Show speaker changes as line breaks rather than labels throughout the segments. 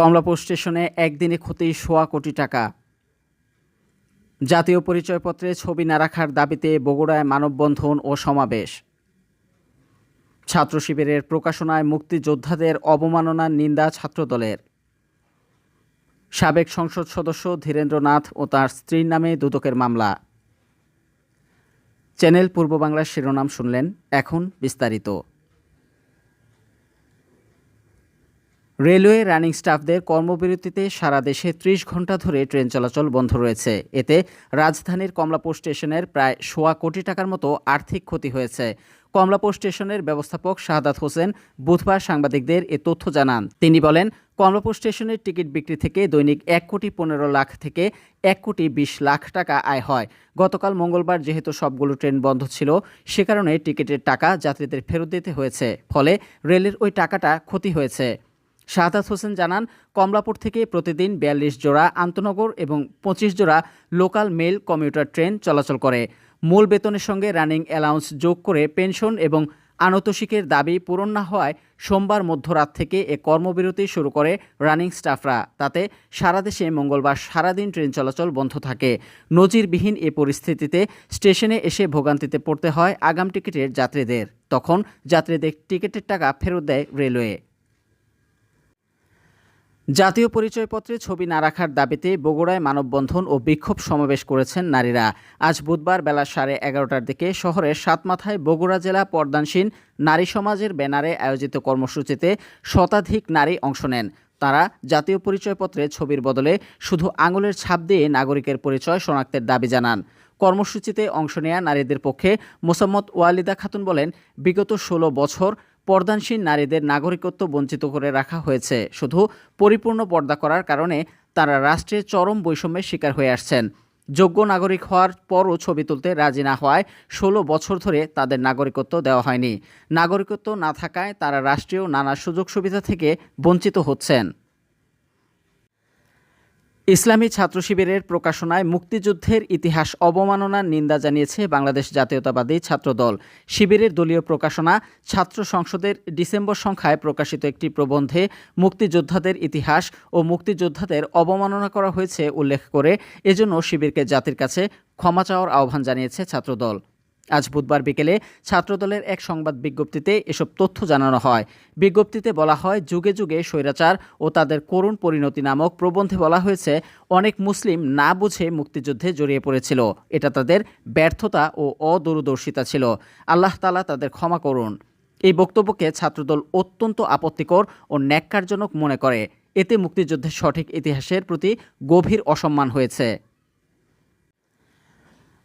কমলাপুর স্টেশনে একদিনে ক্ষতি সোয়া কোটি টাকা। জাতীয় পরিচয়পত্রে ছবি না রাখার দাবিতে বগুড়ায় মানববন্ধন ও সমাবেশ। ছাত্র শিবিরের প্রকাশনায় মুক্তিযোদ্ধাদের অবমাননার নিন্দা ছাত্রদলের। সাবেক সংসদ সদস্য ধীরেন্দ্রনাথ ও তার স্ত্রীর নামে দুদকের মামলা। চ্যানেল পূর্ব বাংলার শিরোনাম শুনলেন, এখন বিস্তারিত। রেলওয়ে রানিং স্টাফদের কর্মবিরতিতে সারা দেশে ত্রিশ ঘণ্টা ধরে ট্রেন চলাচল বন্ধ রয়েছে। এতে রাজধানীর কমলাপুর স্টেশনের প্রায় সোয়া কোটি টাকার মতো আর্থিক ক্ষতি হয়েছে। কমলাপুর স্টেশনের ব্যবস্থাপক শাহাদাত হোসেন বুধবার সাংবাদিকদের এ তথ্য জানান। তিনি বলেন, কমলাপুর স্টেশনের টিকিট বিক্রি থেকে দৈনিক এক কোটি পনেরো লাখ থেকে এক কোটি বিশ লাখ টাকা আয় হয়। গতকাল মঙ্গলবার যেহেতু সবগুলো ট্রেন বন্ধ ছিল, সে কারণে টিকিটের টাকা যাত্রীদের ফেরত দিতে হয়েছে। ফলে রেলের ওই টাকাটা ক্ষতি হয়েছে। শাহাদাত হোসেন জানান, কমলাপুর থেকে প্রতিদিন বিয়াল্লিশ জোড়া আন্তনগর এবং পঁচিশ জোড়া লোকাল মেল কমিউটার ট্রেন চলাচল করে। মূল বেতনের সঙ্গে রানিং অ্যালাউন্স যোগ করে পেনশন এবং আনতোষিকের দাবি পূরণ না হওয়ায় সোমবার মধ্যরাত থেকে এ কর্মবিরতি শুরু করে রানিং স্টাফরা। তাতে সারা দেশে মঙ্গলবার সারাদিন ট্রেন চলাচল বন্ধ থাকে। নজিরবিহীন এ পরিস্থিতিতে স্টেশনে এসে ভোগান্তিতে পড়তে হয় আগাম টিকিটের যাত্রীদের। তখন যাত্রীদের টিকিটের টাকা ফেরত দেয় রেলওয়ে। জাতীয় পরিচয়পত্রে ছবি না রাখার দাবিতে বগুড়ায় মানববন্ধন ও বিক্ষোভ সমাবেশ করেছেন নারীরা। আজ বুধবার বেলা সাড়ে এগারোটার দিকে শহরের সাতমাথায় বগুড়া জেলা পর্দানসীন নারী সমাজের ব্যানারে আয়োজিত কর্মসূচিতে শতাধিক নারী অংশ নেন। তারা জাতীয় পরিচয়পত্রে ছবির বদলে শুধু আঙুলের ছাপ দিয়ে নাগরিকের পরিচয় শনাক্তের দাবি জানান। কর্মসূচিতে অংশ নেয়া নারীদের পক্ষে মোসাম্মদ ওয়ালিদা খাতুন বলেন, বিগত ষোলো বছর পর্দানসীন নারীদের নাগরিকত্ব বঞ্চিত করে রাখা হয়েছে। শুধু পরিপূর্ণ পর্দা করার কারণে তারা রাষ্ট্রের চরম বৈষম্যের শিকার হয়ে আসছেন। যোগ্য নাগরিক হওয়ার পরও ছবি তুলতে রাজি না হওয়ায় ষোলো বছর ধরে তাদের নাগরিকত্ব দেওয়া হয়নি। নাগরিকত্ব না থাকায় তারা রাষ্ট্রীয় নানা সুযোগ সুবিধা থেকে বঞ্চিত হচ্ছেন। ইসলামী ছাত্র শিবিরের প্রকাশনায় মুক্তিযুদ্ধের ইতিহাস অবমাননার নিন্দা জানিয়েছে বাংলাদেশ জাতীয়তাবাদী ছাত্রদল। শিবিরের দলীয় প্রকাশনা ছাত্র সংসদের ডিসেম্বর সংখ্যায় প্রকাশিত একটি প্রবন্ধে মুক্তিযোদ্ধাদের ইতিহাস ও মুক্তিযোদ্ধাদের অবমাননা করা হয়েছে উল্লেখ করে এজন্য শিবিরকে জাতির কাছে ক্ষমা চাওয়ার আহ্বান জানিয়েছে ছাত্রদল। আজ বুধবার বিকেলে ছাত্রদলের এক সংবাদ বিজ্ঞপ্তিতে এসব তথ্য জানানো হয়। বিজ্ঞপ্তিতে বলা হয়, যুগে যুগে স্বৈরাচার ও তাদের করুণ পরিণতি নামক প্রবন্ধে বলা হয়েছে, অনেক মুসলিম না বুঝে মুক্তিযুদ্ধে জড়িয়ে পড়েছিল। এটা তাদের ব্যর্থতা ও অদূরদর্শিতা ছিল। আল্লাহ তালা তাদের ক্ষমা করুন। এই বক্তব্যকে ছাত্রদল অত্যন্ত আপত্তিকর ও ন্যাক্কারজনক মনে করে। এতে মুক্তিযুদ্ধের সঠিক ইতিহাসের প্রতি গভীর অসম্মান হয়েছে।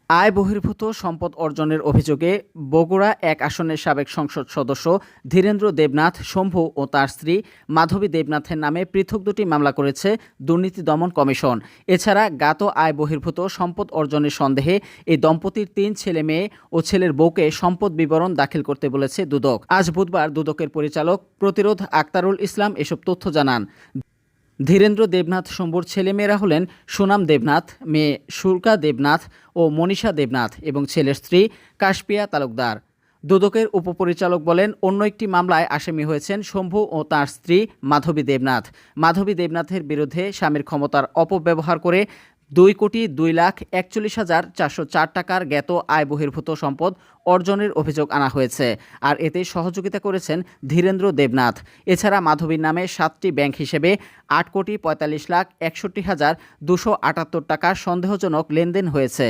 আয় বহির্ভূত সম্পদ অর্জনের অভিযোগে বগুড়া এক আসনের সাবেক সংসদ সদস্য ধীরেন্দ্র দেবনাথ, শম্ভু ও তার স্ত্রী মাধবী দেবনাথের নামে পৃথক দুটি মামলা করেছে দুর্নীতি দমন কমিশন। এছাড়া গাত আয় বহির্ভূত সম্পদ অর্জনের সন্দেহে এই দম্পতির তিন ছেলে মেয়ে ও ছেলের বউকে সম্পদ বিবরণ দাখিল করতে বলেছে দুদক। আজ বুধবার দুদকের পরিচালক প্রতিরোধ আক্তারুল ইসলাম এসব তথ্য জানান। ধীরেন্দ্র দেবনাথ শম্ভুর ছেলেমেয়েরা হলেন সুনাম দেবনাথ, মেয়ে সুরকা দেবনাথ ও মনীষা দেবনাথ এবং ছেলের স্ত্রী কাশপিয়া তালুকদার। দুদকের উপপরিচালক বলেন, অন্য একটি মামলায় আসামি হয়েছেন শম্ভু ও তার স্ত্রী মাধবী দেবনাথ। মাধবী দেবনাথের বিরুদ্ধে স্বামীর ক্ষমতার অপব্যবহার করে দুই কোটি দুই লাখ একচল্লিশ হাজার চারশো চার টাকার জ্ঞাত আয় বহির্ভূত সম্পদ অর্জনের অভিযোগ আনা হয়েছে, আর এতে সহযোগিতা করেছেন ধীরেন্দ্র দেবনাথ। এছাড়া মাধবীর নামে সাতটি ব্যাংক হিসেবে আট কোটি পঁয়তাল্লিশ লাখ একষট্টি হাজার দুশো আটাত্তর টাকার সন্দেহজনক লেনদেন হয়েছে।